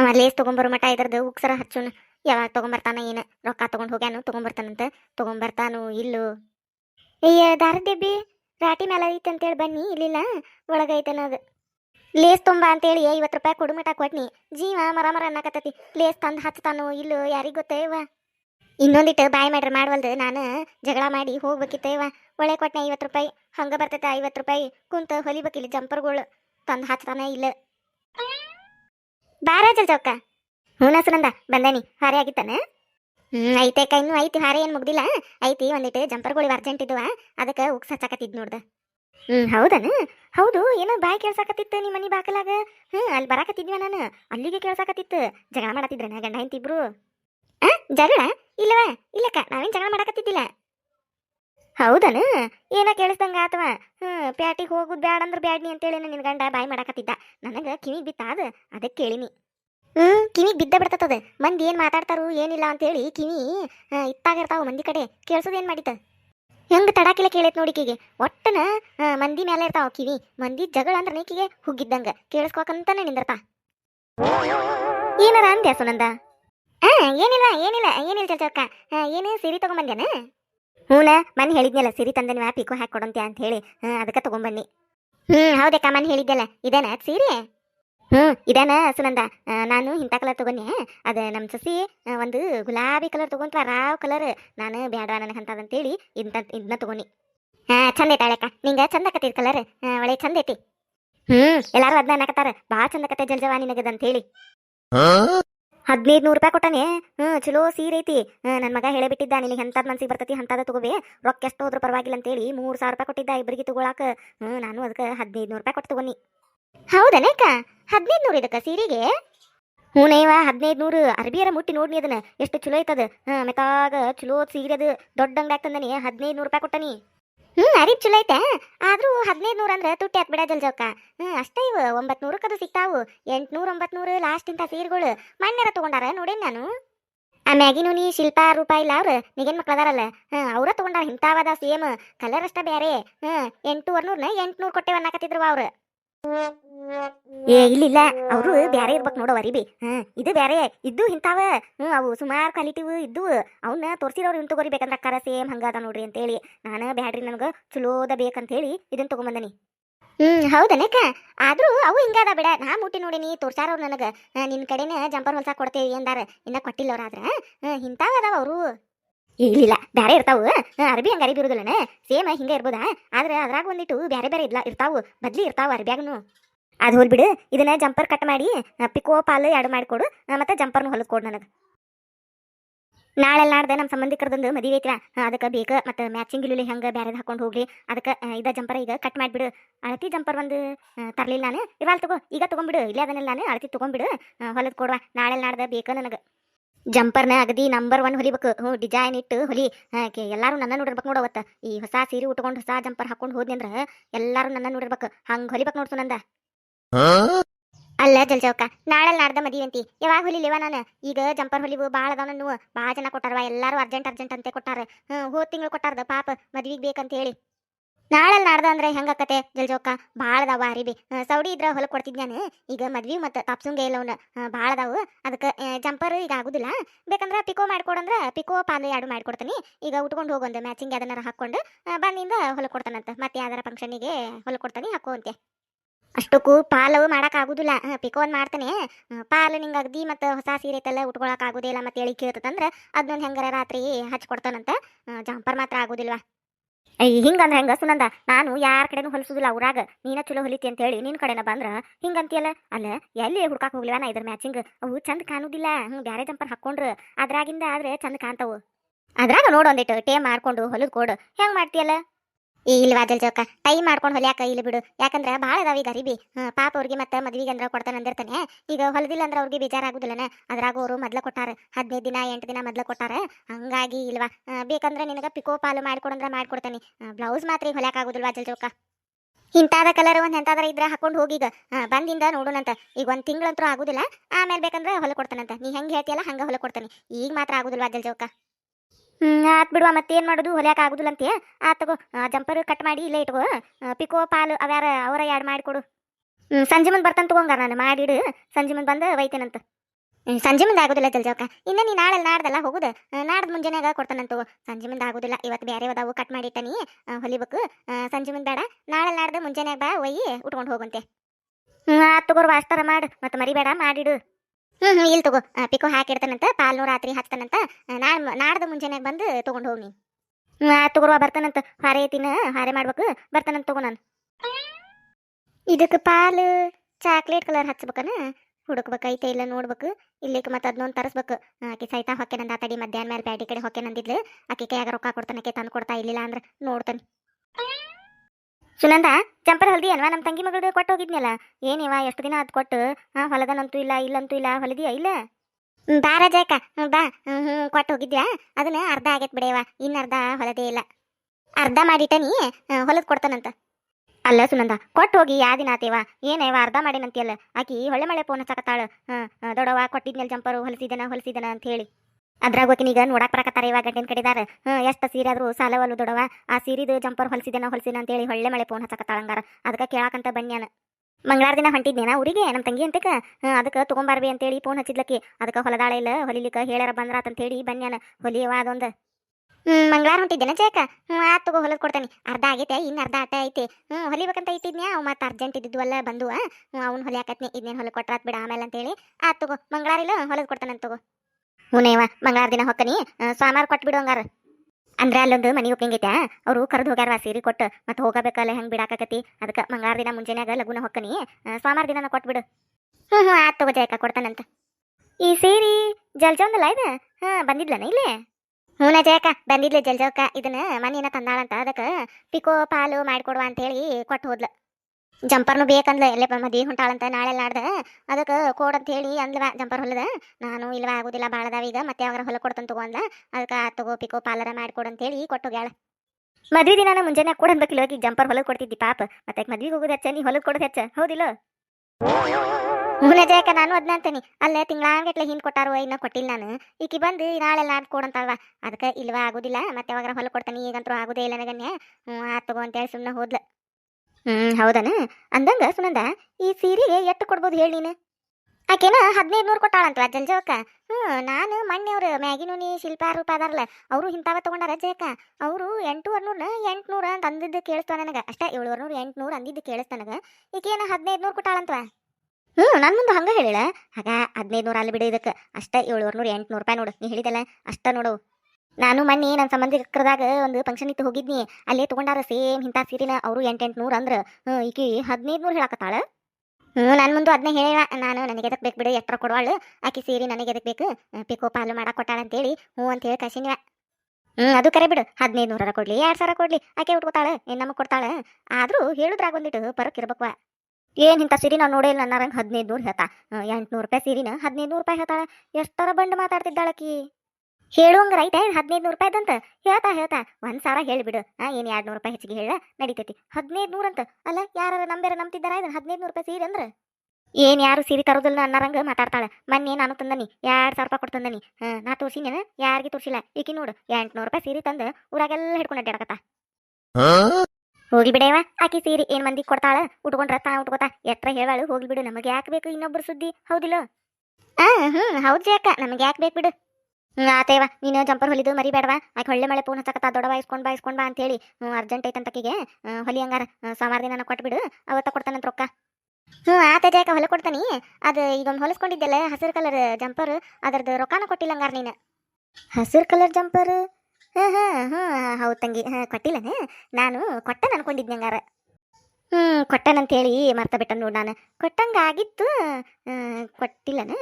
ಅವ ಲೇಸ್ ತೊಗೊಂಬರೋ ಮಟ ಇದ್ರದ್ದು, ಉಕ್ಸರ ಹಚ್ಚುನ. ಯಾವಾಗ ತೊಗೊಂಬರ್ತಾನ ಏನು, ರೊಕ್ಕ ತೊಗೊಂಡು ಹೋಗ್ಯಾನು, ತೊಗೊಂಬರ್ತಾನಂತ. ತೊಗೊಂಬರ್ತಾನು ಇಲ್ಲು. ಅಯ್ಯ ದಾರದ ದೇಬಿ ರಾಟಿ ಮೇಲೆ ಐತೆ ಅಂತೇಳಿ ಬನ್ನಿ, ಇಲ್ಲಿಲ್ಲ ಒಳಗೈತನ ಅದು ಲೇಸ್ ತುಂಬ ಅಂತೇಳಿ ಐವತ್ತು ರೂಪಾಯಿ ಕೊಡು ಮಠ ಕೊಟ್ನಿ. ಜೀವ, ಮರ ಮರ ಅನ್ನಕತ್ತತಿ. ಲೇಸ್ ತಂದು ಹಚ್ತಾನು ಇಲ್ಲು, ಯಾರಿಗೆ ಗೊತ್ತೇವ? ಇನ್ನೊಂದಿಟ್ಟು ಬಾಯ್ ಮಾಡ್ರಿ, ಮಾಡ್ವಲ್ದು. ನಾನು ಜಗಳ ಮಾಡಿ ಹೋಗ್ಬೇಕಿತ್ತೇವ. ಒಳ್ಳೆ ಕೊಟ್ಟನೆ ಐವತ್ತು ರೂಪಾಯಿ, ಹಂಗೆ ಬರ್ತೈತೆ ಐವತ್ತು ರೂಪಾಯಿ. ಕುಂತ ಹೊಲಿಬೇಕಿಲ್ಲ ಜಂಪರ್ಗಳು. ತಂದು ಹಚ್ತಾನೆ ಇಲ್ಲ. ಬಾರ ಚೌಕ. ಹ್ಞೂ ಸುನಂದ, ಬಂದಾನಿ, ಹಾರೆ ಆಗಿತ್ತಾನೆ. ಹ್ಞೂ ಐತೆ ಕೈ ಇನ್ನೂ ಐತಿ, ಹಾರೆ ಏನು ಮುಗ್ದಿಲ್ಲ. ಐತಿ, ಒಂದಿಟ್ಟು ಜಂಪರ್ಗಳು ಅರ್ಜೆಂಟ್ ಇದ್ವ. ಅದಕ್ಕೆ ಉಕ್ಸ್ ಹಚ್ಚಾಕತ್ತಿದ್ ನೋಡ್ದ. ಹ್ಞೂ ಹೌದನ? ಹೌದು, ಏನೋ ಬಾಯಿ ಕೇಳ್ಸಾಕತ್ತಿತ್ತು ನಿಮ್ಮ ಮನೆ ಬಾಕಲಾಗ. ಹ್ಞೂ ಅಲ್ಲಿ ಬರಕತ್ತಿದ್ವಿ ನಾನು. ಅಲ್ಲಿಗೆ ಕೇಳ್ಸಾಕತ್ತಿತ್ತು. ಜಗಳ ಮಾಡತ್ತಿದ್ರನ ಗಂಡ ಹೆಂತಿಬ್ರು ಆ, ಜಗಳ? ಇಲ್ಲವಾ? ಇಲ್ಲಕ್ಕ, ನಾವೇನು ಜಗಳ ಮಾಡಕತ್ತಿದ್ದಿಲ್ಲ. ಹೌದನ? ಏನ ಕೇಳಿಸ್ದಂಗ ಆತವ? ಹ್ಮ್, ಪ್ಯಾಟಿಗೆ ಹೋಗುದ್ ಬ್ಯಾಡ ಅಂದ್ರ ಬ್ಯಾಡ್ನಿ ಅಂತೇಳಿ ನಿನ್ ಗಂಡ ಬಾಯ್ ಮಾಡಾಕತ್ತಿದ್ದ. ನನಗ ಕಿವಿ ಬಿತ್ತ ಅದ ಅದಕ್ಕೆ ಕೇಳಿನಿ. ಹ್ಮ್ ಕಿವಿ ಬಿದ್ದ ಬಿಡ್ತದ ಮಂದಿ ಏನ್ ಮಾತಾಡ್ತಾರು ಏನಿಲ್ಲ ಅಂತೇಳಿ ಕಿವಿ ಇತ್ತಾಗ ಇತ್ತಾಗಿರ್ತಾವ ಮಂದಿ ಕಡೆ. ಕೇಳಿಸೋದೇನು ಮಾಡಿತ ಹೆಂಗ್ ತಡಾಕಿಲ್ಲ ಕೇಳೈತ್ ನೋಡಿಕಿಗೆ ಒಟ್ಟನ ಮಂದಿ ಮೇಲೆ ಇರ್ತಾವ ಕಿವಿ. ಮಂದಿ ಜಗಳ ಅಂದ್ರ ನೀಕಿಗೆ ಹುಗ್ಗಿದ್ದಂಗ. ಕೇಳಿಸ್ಕೋಕಂತಾನೆ ನಿಂದಿರ್ತಾ ಏನಾರ ಅಂದ್ಯಾ ಸುನಂದ? ಏನಿಲ್ಲ ಏನಿಲ್ಲ ಏನಿಲ್ಲ ಚಚಕ್ಕ ಏನು ಸೀರೆ ತಗೊಂಬಂದ್ಯಾನ? ಹ್ಞೂನ? ಮನ್ ಹೇಳಿದ್ನಲ್ಲ, ಸಿರಿ ತಂದೆ ನೀವು ಪಿಕೋ ಹಾಕಿ ಕೊಡಂತೆ ಅಂತ ಹೇಳಿ. ಹಾಂ, ಅದಕ್ಕೆ ತಗೊಂಬನ್ನಿ. ಹ್ಞೂ ಹೌದಕ್ಕ ಮನ್ ಹೇಳಿದ್ದೆಲ್ಲ. ಇದೇನ ಸೀರೆ? ಹ್ಞೂ ಇದೇನ ಸುನಂದ? ನಾನು ಇಂಥ ಕಲರ್ ತಗೊಂಡೆ. ಅದು ನಮ್ಮ ಸಸಿ ಒಂದು ಗುಲಾಬಿ ಕಲರ್ ತೊಗೊಂತ ರಾವ್ ಕಲರ್ ನಾನು ಬ್ಯಾಡ ನನಗೆ ಅಂತದಂತೇಳಿ ಇಂಥ ಇದನ್ನ ತೊಗೊನಿ ಹಾಂ, ಚಂದ ಐತೆ ಅಳಕ್ಕ ನಿಂಗೆ ಚಂದ ಕತ್ತಿದ ಕಲರ್ ಒಳ್ಳೆ ಚಂದ ಐತಿ. ಹ್ಞೂ ಎಲ್ಲಾರು ಅದನ್ನ ಅನ್ನಕತ್ತಾರ. ಭಾಳ ಚಂದ ಕತೆ ಜಲ್ಜವಾ ನಿನಗದಂತೇಳಿ ಹದಿನೈದು ನೂರು ರೂಪಾಯಿ ಕೊಟ್ಟಾನೆ. ಹ್ಞೂ, ಚಲೋ ಸೀರೆ ಐತಿ. ನನ್ನ ಮಗ ಹೇಳಿಬಿಟ್ಟಿದ್ದ ನಿನಗೆ ಎಂಥದ್ದು ಮನ್ಸಿಗೆ ಬರ್ತೈತಿ ಅಂಥದ್ದು ತಗೋಬೇ. ರೊಕ್ಕ ಎಷ್ಟು ಹೋದ್ರೂ ಪರವಾಗಿಲ್ಲ ಅಂತೇಳಿ ಮೂರು ಸಾವಿರ ರೂಪಾಯಿ ಕೊಟ್ಟಿದ್ದ ಇಬ್ಬರಿಗೆ ತಗೊಳಕ. ಹ್ಞೂ, ನಾನು ಅದಕ್ಕೆ ಹದಿನೈದು ನೂರು ರೂಪಾಯಿ ಕೊಟ್ಟು ತಗೊಂಡಿ. ಹೌದನೇಕ ಹದಿನೈದು ನೂರು ಇದಕ್ಕೆ ಸೀರೆಗೆ? ಹ್ಞೂನೇವ ಹದಿನೈದು ನೂರು ಅರ್ಬಿಯರ ಮುಟ್ಟಿ ನೋಡ್ನಿ ಅದನ್ನ. ಎಷ್ಟು ಚಲೋ ಐತದ. ಹಾಂ ಮೆತ್ತಾಗ ಚಲೋ ಸೀರೆ ಅದು. ದೊಡ್ಡ ಅಂಗಡಿ ತಂದನಿ. ಹದಿನೈದು ನೂರು ರೂಪಾಯಿ ಕೊಟ್ಟನಿ. ಹ್ಞೂ ಅರಿಬ್ ಚಲೋ ಐತೆ. ಆದರೂ ಹದಿನೈದು ನೂರು ಅಂದ್ರೆ ತುಟ್ಟಿ ಹಾಕ್ ಬಿಡ ಹ್ಮ್ ಹ್ಞೂ ಅಷ್ಟೇ ಇವು. ಒಂಬತ್ತು ನೂರಕ್ಕದು ಸಿಗ್ತಾವು. ಎಂಟ್ನೂರು ಒಂಬತ್ತು ನೂರು ಲಾಸ್ಟ್ ಇಂಥ ಸೀರೆಗಳು. ಮಣ್ಣೆರ ತಗೊಂಡಾರ? ನೋಡೇನು ನಾನು. ಆ ಮ್ಯಾಗಿನೂ ನೀ ಶಿಲ್ಪ ರೂಪಾಯಿ ಇಲ್ಲ ಅವ್ರು. ನಿಗೇನ್ ಮಕ್ಳು ಅದಾರಲ್ಲ ಹಾಂ ಅವ್ರ ತಗೊಂಡಾರ. ಇಂಥವದ ಸೇಮ್. ಕಲರ್ ಅಷ್ಟ ಬೇರೆ ಹಾಂ ಎಂಟು ನೂರ್ನ ಎಂಟ್ನೂರು ಕೊಟ್ಟೆ ಅನ್ನಕತ್ತಿದ್ರು ಅವ್ರು. ಏ ಇಲ್ಲಿಲ್ಲ ಅವರು ಬ್ಯಾರೆ ಇರ್ಬೇಕು ನೋಡೋ ಅರಿಬಿ ಹಾ, ಇದು ಬ್ಯಾರೆ, ಇದ್ದು ಇಂತಾವ ಹ್ಮ್, ಅವು ಸುಮಾರು ಕ್ವಾಲಿಟಿವು ಇದ್ದು ಅವನ್ನ ತೋರ್ಸಿರೋರು ಇನ್ ತಗೋರಿ, ಬೇಕಂದ್ರ ಅಕ್ಕಾರ ಸೇಮ್ ಹಂಗದ ನೋಡ್ರಿ ಅಂತೇಳಿ. ನಾನು ಬ್ಯಾಡ್ರಿ ನನಗೆ, ಚಲೋದ ಬೇಕಂತೇಳಿ ಇದನ್ನ ತಗೊಂಬಂದನಿ. ಹ್ಮ್ ಹೌದನೇಕ ಆದ್ರೂ ಅವು ಹಿಂಗದ ಬಿಡ. ನಾ ಮುಟ್ಟಿ ನೋಡಿನಿ ತೋರ್ಸಾರವ್ರು ನನಗ. ನಿನ್ನ ನಿನ್ ಕಡೆನ ಜಂಪರ್ ಹೊಲ್ಸಾ ಕೊಡ್ತೇವೆ ಅಂದಾರ. ಇನ್ನ ಕೊಟ್ಟಿಲ್ಲ ಅವ್ರಾದ್ರ ಇಂತಾವ ಅದಾವ ಅವರು. ಇಲ್ಲಿಲ್ಲ ಬ್ಯಾರೆ ಇರ್ತಾವು. ಅರ್ಬಿ ಹಂಗ ಅರಿಬಿ ಇರುದಿಲ್ಲನ. ಸೇಮ್ ಹಿಂಗ ಇರ್ಬೋದಾ? ಆದ್ರೆ ಅದ್ರಾಗ ಒಂದಿಟ್ಟು ಬ್ಯಾರೆ ಬ್ಯಾರೆ ಇಲ್ಲ ಇರ್ತಾವು. ಬದ್ಲಿ ಇರ್ತಾವ ಅರ್ಬ್ಯಾಗನು. ಅದು ಹೋಲ್ಬಿಡು ಇದನ್ನ ಜಂಪರ್ ಕಟ್ ಮಾಡಿ ಪಿಕೋ ಪಾಲು ಎರಡು ಮಾಡಿಕೊಡು. ಮತ್ತೆ ಜಂಪರ್ನು ಹೊಲದ್ ಕೊಡು ನನಗೆ. ನಾಳೆ ನಾಡ್ದೆ ನಮ್ಮ ಸಂಬಂಧಿಕರದೊಂದು ಮದುವೆ ಐತ್ರ ಅದಕ್ಕೆ ಬೇಕು ಮತ್ತು ಮ್ಯಾಚಿಂಗ್ ಇಲ್ಲುಲಿ ಹೆಂಗೆ ಬೇರೆದು ಹಾಕೊಂಡು ಹೋಗ್ಲಿ. ಅದಕ್ಕೆ ಇದ ಜಂಪರ್ ಈಗ ಕಟ್ ಮಾಡಿಬಿಡು. ಅಳತಿ ಜಂಪರ್ ಒಂದು ತರಲಿಲ್ಲ ನಾನು. ಇವಾಗ ತಗೋ. ಈಗ ತೊಗೊಂಬಿಡು. ಇಲ್ಲೇ ಅದನ್ನೆಲ್ಲ ನಾನು ಅಳತಿ ತೊಗೊಂಬಿಡು. ಹೊಲದ್ ಕೊಡುವ. ನಾಳೆ ನಾಡ್ದೆ ಬೇಕು ನನಗೆ. ಜಂಪರ್ನ ಅಗದಿ ನಂಬರ್ ಒನ್ ಹೊಲಿಬೇಕು. ಹ್ಞೂ ಡಿಸೈನ್ ಇಟ್ಟು ಹೊಲಿ. ಹಾಕಿ ಎಲ್ಲಾರು ನನ್ನ ನೋಡಿರ್ಬೇಕು ನೋಡು ಅವತ್ತು. ಈ ಹೊಸ ಸೀರೆ ಉಟ್ಕೊಂಡು ಹೊಸ ಜಂಪರ್ ಹಾಕೊಂಡು ಹೋದ್ನಿ ಅಂದ್ರೆ ಎಲ್ಲಾರು ನನ್ನ ನೋಡಿರ್ಬೇಕು. ಹಂಗ ಹೊಲಿಬೇಕು ನೋಡ್ಸು ನಂದ ಅಲ್ಲ ಜಲ್ಜವಕ್ಕ ನಾಳೆ ನಾಡ್ದ ಮದಿ ಅಂತಿ. ಯಾವಾಗ ಹೊಲಿಲಿವ ನಾನು? ಈಗ ಜಂಪರ್ ಹೊಲಿವು ಭಾಳ ಅದಾವ ನಾನು ಭಾಳ ಜನ ಕೊಟ್ಟಾರವ ಎಲ್ಲಾರು ಅರ್ಜೆಂಟ್ ಅರ್ಜೆಂಟ್ ಅಂತೆ ಕೊಟ್ಟಾರ. ಹ್ಞೂ ಹೋದ ತಿಂಗಳು ಕೊಟ್ಟಾರ್ದ ಪಾಪ ಮದ್ವಿಗೆ ಬೇಕಂತ ಹೇಳಿ. ನಾಳೆ ನಾಡ್ದ ಅಂದ್ರೆ ಹೆಂಗಾಕತೆ ಜಲ್ಜೋಕ ಭಾಳ ಅದಾವ ಅರಿಬಿ. ಸೌಡಿ ಇದ್ರ ಹೊಲ ಕೊಡ್ತಿದ್ ನಾನು ಈಗ ಮದ್ವಿ ಮತ್ತು ತಾಪ್ಸುಂಗೆ ಭಾಳ ಅದಾವು. ಅದಕ್ಕೆ ಜಂಪರ್ ಈಗ ಆಗುದಿಲ್ಲ. ಬೇಕಂದ್ರೆ ಪಿಕೋ ಮಾಡ್ಕೊಡಂದ್ರ ಪಿಕೋ ಪಾಲು ಎರಡು ಮಾಡ್ಕೊಡ್ತೀನಿ. ಈಗ ಉಟ್ಕೊಂಡು ಹೋಗೊಂದು ಮ್ಯಾಚಿಂಗ್ ಅದನ್ನಾರ ಹಾಕೊಂಡು ಬಂದಿಂದ ಹೊಲ ಕೊಡ್ತಾನಂತ. ಮತ್ತೆ ಯಾವ್ದಾರ ಫಂಕ್ಷನಿಗೆ ಹೊಲ ಕೊಡ್ತಾನೆ ಹಾಕೋಂತೆ ಅಷ್ಟಕ್ಕೂ ಪಾಲು ಮಾಡಕ್ ಆಗುದಿಲ್ಲ. ಆ, ಪಿಕೋ ಒಂದ್ ಮಾಡ್ತಾನೆ. ಪಾಲು ನಿಂಗೆ ಅಗದಿ ಮತ್ತು ಹೊಸ ಸೀರೆ ಐತಲ್ಲ ಉಟ್ಕೊಳಕ್ ಆಗುದಿಲ್ಲ ಮತ್ತೆ ಹೇಳಿ ಕೇಳ್ತದಂದ್ರೆ ಅದನ್ನೊಂದು ಹೆಂಗಾರ ರಾತ್ರಿ ಹಚ್ಕೊಡ್ತಾನಂತ ಜಂಪರ್ ಮಾತ್ರ ಆಗುದಿಲ್ವಾ? ಹಿಂಗಂದ್ರೆ ಹೆಂಗ ಸುನಂದ? ನಾನು ಯಾರ ಕಡೆನೂ ಹೊಲಿಸುದಿಲ್ಲ ಊರಾಗ. ನೀನ ಚಲೋ ಹೊಲಿತಿ ಅಂತ ಹೇಳಿ ನಿನ್ ಕಡೆನ ಬಂದ್ರ ಹಿಂಗಂತಿಯಲ್ಲ? ಅಲ್ಲ, ಎಲ್ಲಿ ಹುಡ್ಕಾಕ್ ಹೋಗ್ಲಿವ ಇದ್ರ ಮ್ಯಾಚಿಂಗ್ ಅವು ಚಂದ ಕಾಣುದಿಲ್ಲ. ಹ್ಞೂ ಬ್ಯಾರೆ ಜಂಪರ್ ಹಾಕೊಂಡ್ರ. ಅದ್ರಾಗಿಂದ ಆದ್ರೆ ಚಂದ ಕಾಣ್ತಾವು. ಅದ್ರಾಗ ನೋಡು ಒಂದಿಟ್ಟು ಟೇ ಮಾಡ್ಕೊಂಡು ಹೊಲದ ಕೊಡು. ಹೆಂಗ್ ಮಾಡ್ತೀಯಲ್ಲ? ಈ ಇಲ್ವಾ ಜಲ್ಜೋಕ ಟೈಮ್ ಮಾಡ್ಕೊಂಡು ಹೊಲಿಯಾಕ ಇಲ್ಲಿ ಬಿಡು. ಯಾಕಂದ್ರೆ ಭಾಳ ಅದಾವ ಈಗ ಅರಿಬಿ. ಪಾಪ ಅವ್ರಿಗೆ ಮತ್ತೆ ಮದ್ವಿಗೆ ಅಂದ್ರೆ ಕೊಡ್ತಾನೆ ಅಂದಿರ್ತಾನೆ. ಈಗ ಹೊಲದಿಲ್ಲ ಅಂದ್ರೆ ಅವ್ರಿಗೆ ಬೇಜಾರಾಗುದಿಲ್ಲನ ಅದ್ರಾಗ ಅವರು ಮೊದ್ಲ ಕೊಟ್ಟಾರ. ಹದಿನೈದು ದಿನ ಎಂಟು ದಿನ ಮೊದ್ಲ ಕೊಟ್ಟಾರ. ಹಂಗಾಗಿ ಇಲ್ವಾ? ಬೇಕಂದ್ರೆ ನಿನಗೆ ಪಿಕೋ ಪಾಲು ಮಾಡ್ಕೊಡಂದ್ರೆ ಮಾಡ್ಕೊಡ್ತಾನೆ. ಬ್ಲೌಸ್ ಮಾತ್ರ ಈಗ ಹೊಲ್ಯಾಕ ವಾಜಲ್ ಜಲ್ಜೋಕ ಇಂತಾದ ಕಲರ್ ಒಂದ್ ಎಂತಾದ್ರ ಇದ್ರ ಹಾಕೊಂಡು ಹೋಗಿ ಆ, ಬಂದಿಂದ ನೋಡೋಣಂತ ಈಗ ಒಂದ್ ತಿಂಗಳಂತೂ ಆಗುದಿಲ್ಲ. ಆಮೇಲೆ ಬೇಕಂದ್ರೆ ಹೊಲ ಕೊಡ್ತಾನಂತ. ನೀ ಹೆಂಗೆ ಹೇಳ್ತಿಯಲ್ಲ ಹಂಗ ಹೊಲ ಕೊಡ್ತಾನೆ. ಈಗ ಮಾತ್ರ ಆಗುದಿಲ್ವಾ ವಾಜಲ್ ಹ್ಮ್ ಆತ್ ಬಿಡುವ, ಮತ್ತೇನು ಮಾಡೋದು? ಹೊಲಿಯಾಕ ಆಗುದಿಲ್ಲ ಅಂತೀಯ ಆ, ತಗೋ ಜಂಪರ್ ಕಟ್ ಮಾಡಿ ಇಲ್ಲೇ ಇಟ್ಕೋ. ಪಿಕೋ ಪಾಲು ಅವ್ಯಾರ ಅವರ ಎರಡು ಮಾಡಿಕೊಡು. ಹ್ಮ್, ಸಂಜೆ ಮುಂದೆ ಬರ್ತಾನೆ ತಗೊಂಗಾರ ನಾನು ಮಾಡಿಡು. ಸಂಜೆ ಮುಂದೆ ಬಂದು ಒಯ್ತೇನಂತ. ಸಂಜೆ ಮುಂದೆ ಆಗೋದಿಲ್ಲ ಜಲ್ಜಾವ್ಕ. ಇನ್ನ ನೀ ನಾಳೆ ನಾಡ್ದಲ್ಲ, ಹೋಗುದು? ನಾಡ್ದು ಮುಂಜಾನೆಗ ಕೊಡ್ತಾನಂತ ಸಂಜೆ ಮುಂದೆ ಆಗೋದಿಲ್ಲ. ಇವತ್ತು ಬೇರೆ ಅದಾವು ಕಟ್ ಮಾಡಿಟ್ಟನಿ ಹೊಲಿಬೇಕು. ಸಂಜೆ ಮುಂದೆ ಬೇಡ. ನಾಳೆ ನಾಡ್ದು ಮುಂಜಾನೆ ಬಾ, ಒಯ್ಯಿ, ಉಟ್ಕೊಂಡು ಹೋಗಂತೆ. ಹ್ಞೂ ಆತ್ ತಗೋರ್ ವಾಸ್ತಾರ ಮಾಡು. ಮತ್ತೆ ಮರಿಬೇಡ, ಮಾಡಿಡು. ಹ್ಞೂ ಹ್ಞೂ ಇಲ್ಲಿ ತಗೋ. ಆ, ಪಿಕೋ ಹಾಕಿಡ್ತಾನಂತ ಪಾಲ್ನೂ ರಾತ್ರಿ ಹಚ್ತಾನಂತ. ನಾಡ್ ನಾಡ್ದ ಮುಂಜಾನೆ ಬಂದು ತೊಗೊಂಡು ಹೋಗಿ ನೀನು. ಹ್ಞೂ ತಗೋರ್ವ ಬರ್ತಾನಂತ. ಹಾರೆ ತಿನ್ನ ಹಾರೆ ಮಾಡ್ಬೇಕು. ಬರ್ತಾನಂತ ತಗೋ ನಾನು. ಇದಕ್ಕೆ ಪಾಲು ಚಾಕ್ಲೇಟ್ ಕಲರ್ ಹಚ್ಬೇಕನ? ಹುಡುಕ್ಬೇಕೈತೆ ಇಲ್ಲ ನೋಡ್ಬೇಕು. ಇಲ್ಲಿಗೆ ಮತ್ತೆ ಅದನ್ನೊಂದು ತರಿಸ್ಬೇಕು. ಆಕೆ ಸೈತಾ ಹೊಕ್ಕೆನಂದ ತಡಿ ಮಧ್ಯಾಹ್ನ ಮೇಲೆ ಬ್ಯಾಡಿ ಕಡೆ ಹೊಕ್ಕೆನಂದಿದ್ಲು. ಆಕೆ ಕೈಯಾಗ ರೊಕ್ಕ ಕೊಡ್ತಾನಕ್ಕೆ ತಂದು ಕೊಡ್ತಾ ಇಲ್ಲಿಲ್ಲ ಅಂದ್ರೆ ನೋಡ್ತಾನೆ. ಸುನಂದ, ಚಂಪರ್ ಹೊಲ್ದಿ ಅಲ್ವಾ? ನಮ್ಮ ತಂಗಿ ಮಗಳದು ಕೊಟ್ಟು ಹೋಗಿದ್ನಲ್ಲ ಏನಿವ ಎಷ್ಟು ದಿನ ಅದು ಕೊಟ್ಟು? ಹಾಂ ಹೊಲದನಂತೂ ಇಲ್ಲ, ಇಲ್ಲಂತೂ ಇಲ್ಲ, ಹೊಲದಿಯಾ ಇಲ್ಲ? ಬಾ ರಜಾಕ ಬಾ. ಹ್ಞೂ ಕೊಟ್ಟು ಹೋಗಿದ್ಯಾ? ಅದನ್ನ ಅರ್ಧ ಆಗೈತೆ ಬಿಡೇವ ಇನ್ನು ಅರ್ಧ ಹೊಲದೇ ಇಲ್ಲ. ಅರ್ಧ ಮಾಡಿಟ್ಟ ನೀ? ಹೊಲದ ಕೊಡ್ತಾನಂತ. ಅಲ್ಲ ಸುನಂದ, ಕೊಟ್ಟು ಹೋಗಿ, ಯಾ ದಿನ ಆತೇವ ಏನೇವ ಅರ್ಧ ಮಾಡಿನಂತಿಯಲ್ಲ? ಆಕಿ ಹೊಳೆ ಮಳೆ ಫೋನ್ ಹಚ್ಚಕತ್ತಾಳ ಹಾಂ ದೊಡವ ಕೊಟ್ಟಿದ್ನೆಲ್ ಜಂಪರು ಹೊಲಸಿದನ ಹೊಲಸಿದನ ಅಂತ ಹೇಳಿ. ಅದ್ರಾಗ ಈಗ ನೋಡಕ್ ಬರಕತ್ತಾರ ಇವಾಗ ಗಂಟಿನ ಕಡಿದಾರ. ಹ್ಞೂ ಎಷ್ಟು ಸೀರೆ ಆದ್ರೂ ಸಾಲವಲ್ಲು ದೊಡವ. ಆ ಸೀರಿದು ಜಂಪರ್ ಹೊಲಸಿನ ಅಂತ ಅಂತೇಳಿ ಹೊಳ್ಳೆ ಮಳೆ ಫೋನ್ ಹಚ್ಚಕತ್ತಾಳಂಗಾರ ಅದಕ್ಕೆ ಕೇಳಕಂತ ಬನ್ಯಾನ ಮಂಗಳಾರ ದಿನ ಹೊಂಟಿದ್ನೇನ ಊರಿಗೆ ನಮ್ಮ ತಂಗಿ ಅಂತಕ ಅದಕ್ಕೆ ಅಂತ ಅಂತೇಳಿ ಫೋನ್ ಹಚ್ಚಿದ್ಲಕ್ಕಿ ಅದಕ್ಕೆ ಹೊಲದಾಳೆ ಇಲ್ಲ, ಹೊಲಿಲಿಕ್ಕೆ ಹೇಳ್ಯಾರ ಅಂತ ಅಂತೇಳಿ ಬನ್ಯಾನ ಹೊಲಿಯವ ಅದೊಂದು. ಹ್ಞೂ ಮಂಗಳಾರ ಹೊಂಟಿದ್ದೇನೆ ಚೇಕ? ಹ್ಞೂ ಆತ್ ತಗೋ ಹೊಲದ್ ಕೊಡ್ತಾನೆ. ಅರ್ಧ ಆಗೈತೆ ಇನ್ನು ಅರ್ಧ ಆಟ ಐತಿ. ಹ್ಞೂ ಹೊಲಿಬೇಕಂತ ಇಟ್ಟಿದ್ನ್ಯಾ? ಅವು ಮತ್ತೆ ಅರ್ಜೆಂಟ್ ಇದ್ದಿದ್ವಲ್ಲ ಬಂದು ಹ್ಞೂ ಅವ್ನು ಹೊಲಿಯಾಕತ್ನಿ ಇದನ್ನೇನು ಹೊಲಿ ಕೊಟ್ರಾತ್ ಬಿಡ ಆಮೇಲೆ ಅಂತೇಳಿ. ಆ ತಗೋ ಮಂಗಳಾರ ಇಲ್ಲ, ಹೊಲದ್ ಕೊಡ್ತಾನಂತ ತಗೋ. ಹ್ಞೂನೇವ ಮಂಗಳಾರ ದಿನ ಹೊಕ್ಕನಿ ಸೋಮವಾರ ಕೊಟ್ಬಿಡು ಹಂಗಾರ. ಅಂದ್ರೆ ಅಲ್ಲೊಂದು ಮನೆ ಒಪ್ಪಿಂಗ್ ಐತೆ ಅವರು ಕರೆದು ಹೋಗ್ಯಾರ ಸೀರೆ ಕೊಟ್ಟು ಮತ್ತೆ ಹೋಗಬೇಕಲ್ಲ ಹೆಂಗ್ ಬಿಡಾಕತಿ ಅದಕ್ಕೆ ಮಂಗಳಾರ ದಿನ ಮುಂಜಾನೆಯಾಗ ಲಗುನ ಹೊಕ್ಕನಿ ಆ, ಸೋಮವಾರ ದಿನ ಕೊಟ್ಬಿಡು. ಹ್ಞೂ ಹ್ಞೂ ಆತ್ ತಗೋ ಜಯಕ ಕೊಡ್ತಾನಂತ. ಈ ಸೀರೆ ಜಲ್ಜೊಂದಲ್ಲ ಇದು? ಹಾ ಬಂದಿದ್ಲನ ಇಲ್ಲೇ? ಹ್ಞೂನ ಜಯಕ ಬಂದಿದ್ಲೆ ಜಲ್ಜವಕ್ಕ ಇದನ್ನ ಮನೇನ ತಂದಾಳಂತ ಅದಕ್ಕೆ ಪಿಕೋ ಪಾಲು ಮಾಡಿಕೊಡುವ ಅಂತೇಳಿ ಕೊಟ್ಟು ಹೋದ್ಲ. ಜಂಪರ್ನು ಬೇಕಂದ್ಲ, ಎಲ್ಲೇ ಹೊಂಟಾಳ ಹೊಂಟಾಳಂತ ನಾಳೆ ನಾಡ್ದ ಅದಕ್ಕೆ ಕೋಡ್ ಅಂತ ಹೇಳಿ ಅಂದ್ಲವ ಜಂಪರ್ ಹೊಲದ. ನಾನು ಇಲ್ವಾ ಆಗುದಿಲ್ಲ ಭಾಳ ಅದಾವ ಈಗ, ಮತ್ತೆ ಯಾವಾಗ ಹೊಲ ಕೊಡ್ತಾನೆ ತಗೋ ಅಂದ್ಲ. ಅದಕ್ಕೆ ಆ ತಗೋ, ಪಿಕೋ ಪಾಲರ ಅಂತೇಳಿ ಕೊಟ್ಟು ಗ್ಯಾಳ ಮದ್ವೆ ದಿನ ಮುಂಜಾನೆ ಕೂಡ ಅನ್ಬೇಕಿಲ್ಲ ಈಗ ಜಂಪರ್ ಹೊಲಕ್ ಕೊಡ್ತಿದ್ದಿ ಪಾಪ. ಮತ್ತೆ ಮದ್ವೆಗೆ ಹೋಗೋದು ಹೆಚ್ಚ, ನೀ ಹೊಲಕ್ಕೆ ಕೊಡೋದು ಹೆಚ್ಚ, ಹೌದಿಲ್ಲ? ಜಯಕ ನಾನು ಅದ್ನ ಅಂತೀನಿ. ಅಲ್ಲೇ ತಿಂಗಳಾಂಗಟ್ಲೆ ಹಿಂದ್ ಕೊಟ್ಟಾರು, ಇನ್ನ ಕೊಟ್ಟಿಲ್ಲ ನಾನು. ಈಕಿ ಬಂದು ನಾಳೆ ನಾಡ್ ಕೊಡಂತಲ್ವ ಅದಕ್ಕೆ, ಇಲ್ವಾ ಆಗುದಿಲ್ಲ, ಮತ್ತೆ ಯಾವಾಗ ಹೊಲ ಕೊಡ್ತಾನೆ ಈಗಂತೂ ಆಗುದೇ ಇಲ್ಲ ನನಗನ್ಯ ಹ್ಞೂ ಆತ್ ತಗೋ ಅಂತೇಳಿ ಸುಮ್ಮನೆ ಹೋದ್ಲ. ಹ್ಮ್, ಹೌದನ? ಅಂದಂಗ ಸುನಂದ, ಈ ಸೀರೆಗೆ ಎಷ್ಟು ಕೊಡ್ಬೋದು ಹೇಳಿ ನೀನು? ಆಕೆನ ಹದಿನೈದು ನೂರು ಕೊಟ್ಟಾಳಂತ ಜಲ್ಜವಕ್ಕ ಹ್ಞೂ ನಾನು ಮೊನ್ನೆಯವ್ರು ಮ್ಯಾಗಿನೂನಿ ಶಿಲ್ಪ ರೂಪ ಅದಾರಲ್ಲ ಅವರು ಇಂಥವ ತಗೊಂಡಾರ ಜಯಕ್ಕ. ಅವರು ಎಂಟೂವರೆ ನೂರ ಎಂಟ್ನೂರ ಅಂತ ಅಂದಿದ್ದು ಕೇಳಿಸ್ತಾವ ನನಗೆ. ಅಷ್ಟೇ ಏಳುವರೆ ನೂರು ಎಂಟುನೂರು ಅಂದಿದ್ದು ಕೇಳಿಸ್ತ ನನಗೆ. ಈಕೇನ ಹದಿನೈದು ನೂರು ಕೊಟ್ಟಾಳಂತವ? ಹ್ಞೂ ನನ್ನ ಮುಂದೆ ಹಂಗೆ ಹೇಳಿಲ್ಲ ಆಗ ಹದಿನೈದು ನೂರು ಅಲ್ಲಿ ಬಿಡು ಇದಕ್ಕೆ. ಅಷ್ಟೇ ಏಳುವರೆ ನೂರು ಎಂಟ್ನೂರು ರೂಪಾಯಿ ನೋಡು. ನೀ ಹೇಳಿದಲ್ಲ ಅಷ್ಟ ನೋಡು. ನಾನು ಮೊನ್ನೆ ನನ್ನ ಸಂಬಂಧಿಕರದಾಗ ಒಂದು ಫಂಕ್ಷನ್ ಇತ್ತು, ಹೋಗಿದ್ನಿ. ಅಲ್ಲೇ ತಗೊಂಡಾರ ಸೇಮ್ ಇಂಥ ಸೀರೆನ ಅವರು ಎಂಟು ಎಂಟ್ನೂರು ಅಂದ್ರೆ ಈಕಿ ಹದಿನೈದು ನೂರು ಹೇಳಕತ್ತಾಳ. ಹ್ಞೂ ನನ್ನ ಮುಂದೆ ಅದನ್ನೇ ಹೇಳ, ನಾನು ನನಗೆ ಎದಕ್ಕೆ ಬೇಕು ಬಿಡು, ಎಷ್ಟರ ಕೊಡುವಳು. ಆಕಿ ಸೀರೆ ನನಗೆ ಎದಕ್ಕೆ ಬೇಕು? ಪಿಕೋ ಪಾಲು ಮಾಡಕ್ಕೆ ಕೊಟ್ಟಾಳ ಅಂತೇಳಿ. ಹ್ಞೂ ಅಂತ ಹೇಳಿ ಹ್ಞೂ ಅದು ಕರೆ ಬಿಡು ಹದಿನೈದು ನೂರರ ಕೊಡ್ಲಿ, ಎರಡು ಸಾವಿರ ಕೊಡ್ಲಿ. ಆಕೆ ಉಟ್ಕೋತಾಳೆ, ಏನು ನಮಗೆ ಕೊಡ್ತಾಳೆ? ಆದರೂ ಹೇಳಿದ್ರಾಗ ಒಂದಿಟ್ಟು ಪರಕ್ ಇರ್ಬೇಕು ಏನು ಇಂಥ ಸೀರೆ ನಾವು ನೋಡೇ ಇಲ್ಲ ಅನ್ನರಂಗೆ ಹದಿನೈದು ನೂರು ಹೇಳ್ತಾ ಎಂಟುನೂರು ರೂಪಾಯಿ ಸೀರಿನ ಹದಿನೈದು ನೂರು ರೂಪಾಯಿ ಹೇಳ್ತಾಳೆ. ಎಷ್ಟರ ಬಂಡು ಮಾತಾಡ್ತಿದ್ದಾಳಕಿ ಹೇಳುವಂಗ್ರ ಐತೆ ಹದಿನೈದು ನೂರು ರೂಪಾಯಿದಂತ ಹೇಳ್ತಾ ಹೇಳ್ತಾ. ಒಂದು ಸಾವಿರ ಹೇಳಿಬಿಡು ಹಾಂ ಏನು ಎರಡು ನೂರು ರೂಪಾಯಿ ಹೆಚ್ಚಿಗೆ ಹೇಳ ನಡೀತೈತಿ. ಹದಿನೈದು ನೂರು ಅಂತ? ಅಲ್ಲ ಯಾರು ನಂಬ್ಯಾರ ನಂಬ್ತಿದ್ದಾರ? ಇದ್ರ ಹದಿನೈದು ನೂರು ರೂಪಾಯಿ ಸೀರೆ ಅಂದ್ರೆ? ಏನು ಯಾರು ಸೀರೆ ತರೋದಿಲ್ಲ ಅನ್ನರಂಗೆ ಮಾತಾಡ್ತಾಳೆ. ಮೊನ್ನೆ ನಾನು ತಂದನಿ ಎರಡು ಸಾವಿರ ರೂಪಾಯಿ ಕೊಡ್ತಂದನಿ ತಂದನಿ. ಹಾಂ ನಾ ತೋರ್ಸಿನೇನ ಯಾರಿಗೆ ತೋರಿಸಿಲ್ಲ? ಈಕಿ ನೋಡು ಎಂಟುನೂರು ರೂಪಾಯಿ ಸೀರೆ ತಂದು ಊರಾಗೆಲ್ಲ ಹಿಡ್ಕೊಂಡು ಅಡ್ಡಾಡಕತ್ತ ಹೋಗಿ ಬಿಡೇವ ಆಕಿ ಸೀರೆ ಏನ್ ಮಂದಿ ಕೊಡ್ತಾಳ? ಉಟ್ಕೊಂಡ್ರ ತಾ ಉಟ್ಕೋತಾ. ಎಟ್ರ ಹೇಳಾಳು ಹೋಗಿ ಬಿಡು. ನಮಗೆ ಯಾಕೆ ಬೇಕು ಇನ್ನೊಬ್ರು ಸುದ್ದಿ? ಹೌದಿಲ್ಲ? ಆ ಹ್ಮ್ ಹೌದ್ ಅಕ್ಕ. ನಮಗೆ ಯಾಕೆ ಬೇಕು ಬಿಡು. ಆತೇವ, ನೀನು ಜಂಪರ್ ಹೊಲಿದು ಮರಿ ಬೇಡವಾ? ಆಕೆ ಹೊಳ್ಳೆ ಮಳೆ ಫೋನ್ ಹಚ್ಚಕತ್ತ ದೊಡ್ಡವ ಬಾಯಿಸ್ಕೊಂಡ್ ಬಾ ಅಂತ ಬಾ ಅಂತೇಳಿ ಅರ್ಜೆಂಟ್ ಐತಂತಕಿಗೆ ಹೊಲಿ ಹಂಗಾರ ಸೋಮವಾರ ದಿನ ಕೊಟ್ಬಿಡು, ಅವತ್ತ ಕೊಡ್ತಾನಂತ ರೊಕ್ಕ. ಹ್ಞೂ ಆತ ಜಾಕ ಹೊಲ ಕೊಡ್ತಾನಿ. ಅದು ಈಗೊಂದು ಹೊಲಿಸ್ಕೊಂಡಿದ್ದೆಲ್ಲ ಹಸಿರು ಕಲರ್ ಜಂಪರ್ ಅದ್ರದ್ದು ರೊಕ್ಕನ ಕೊಟ್ಟಿಲ್ಲ ಹಂಗಾರ ನೀನು. ಹಸಿರು ಕಲರ್ ಜಂಪರ್? ಹಾಂ ಹಾಂ ಹಾಂ ಹೌದು ತಂಗಿ ಹಾಂ ಕೊಟ್ಟಿಲ್ಲನೇ. ನಾನು ಕೊಟ್ಟನ ಅನ್ಕೊಂಡಿದ್ದೆ ಹಂಗಾರ. ಹ್ಞೂ ಕೊಟ್ಟನಂತೇಳಿ ಮರ್ತ ಬಿಟ್ಟ ನೋಡು ನಾನು. ಕೊಟ್ಟಂಗ ಆಗಿತ್ತು ಕೊಟ್ಟಿಲ್ಲನ.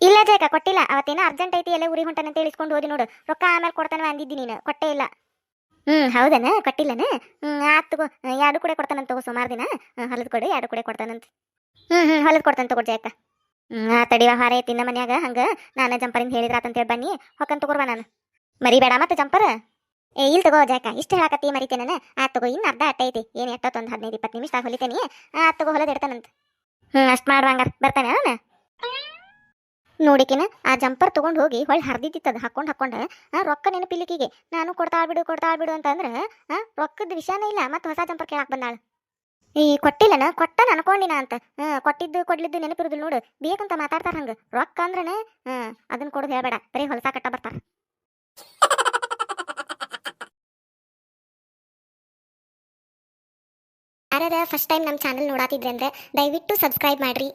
ಇಲ್ಲ ಜಾಕ ಕೊಟ್ಟಿಲ್ಲ. ಅವತ್ತೇನೋ ಅರ್ಜೆಂಟ್ ಐತಿ ಎಲ್ಲ ಉರಿ ಹೊಂಟನಂತ ಇಳಿಸ್ಕೊಂಡು ಹೋದಿ ನೋಡು. ರೊಕ್ಕ ಆಮೇಲೆ ಕೊಡ್ತಾನೆ ಅಂದಿದ್ದಿ ನೀನು. ಕೊಟ್ಟೇ ಇಲ್ಲ. ಹ್ಮ್, ಹೌದನ? ಕೊಟ್ಟಿಲ್ಲನ? ಹ್ಮ್, ಆತ್ ತಗೋ. ಎರಡು ಕೂಡ ಕೊಡ್ತಾನಂತ ತಗೋ ಸುಮಾರು ದಿನ. ಹೊಲದ ಕೊಡು, ಎರಡು ಕೂಡ ಕೊಡ್ತಾನಂತ. ಹ್ಮ್ ಹ್ಮ್, ಹೊಲದ ಕೊಡ್ತಾನೆ ತಗೋ ಜಾಕ ಹ್ಮ್ ಆ ತಡಿವ ಹಾರ ತಿನ್ನ ಮನ್ಯಾಗ. ಹಂಗ ನಾನು ಜಂಪರಿಂದ ಹೇಳಿ ಬನ್ನಿ. ಹೊಕ್ಕನ್ ತಗೋರ್ವಾ ನಾನು. ಮರಿಬೇಡ ಮತ್ತೆ ಜಂಪರ್. ಏ ಇಲ್ಲಿ ತಗೋ ಜಾಕ ಇಷ್ಟು ಹೇಳಕತ್ತಿ ಮರಿತೇನೆ ಆ ತಗೋ, ಇನ್ನು ಅರ್ಧ ಅಟ್ಟ ಐತಿ. ಏನು ಎಷ್ಟೊತ್ತೊಂದು ಹದಿನೈದು ಇಪ್ಪತ್ತು ನಿಮಿಷ ಹೊಲಿತೇನಿ. ಆ ತಗೋ ಹೊಲದ ಇಡ್ತಾನಂತ. ಹ್ಞೂ ಅಷ್ಟು ಮಾಡುವಂಗ ಬರ್ತಾನೆ ಅವನು ನೋಡಿಕಿನ ಆ ಜಂಪರ್ ತಗೊಂಡು ಹೋಗಿ ಹೊಳ್ಳಿ ಹರಿದಿತ್ತದ ಹಾಕೊಂಡು ಹಾಕೊಂಡು ರೊಕ್ಕ ನೆನಪಿಲಿಕ್ಕಿಗೆ ನಾನು ಕೊಡ್ತಾ ಬಿಡು ಕೊಡ್ತಾ ಬಿಡು ಅಂತಂದ್ರೆ ರೊಕ್ಕದ ವಿಷಯನೇ ಇಲ್ಲ, ಮತ್ತೆ ಹೊಸ ಜಂಪರ್ ಕೇಳಕ್ಕೆ ಬಂದಾಳ. ಈ ಕೊಟ್ಟಿಲ್ಲನ ಕೊಟ್ಟ ಅನ್ಕೊಂಡಿನ ಅಂತ. ಕೊಟ್ಟಿದ್ದು, ಕೊಡ್ಲಿದ್ದು ನೆನಪಿರುದಿಲ್ಲ ನೋಡು, ಬೇಕಂತ ಮಾತಾಡ್ತಾರ ಹಂಗ. ರೊಕ್ಕ ಅಂದ್ರನ ಅದನ್ನ ಕೊಡೋದು ಹೇಳ್ಬೇಡ, ಬರೀ ಹೊಲಸ ಕಟ್ಟ ಬರ್ತಾರ. ಯಾರ್ಯಾರ ಫಸ್ಟ್ ಟೈಮ್ ನಮ್ಮ ಚಾನಲ್ ನೋಡಾತಿದ್ರೆ ಅಂದ್ರೆ ದಯವಿಟ್ಟು ಸಬ್ಸ್ಕ್ರೈಬ್ ಮಾಡ್ರಿ.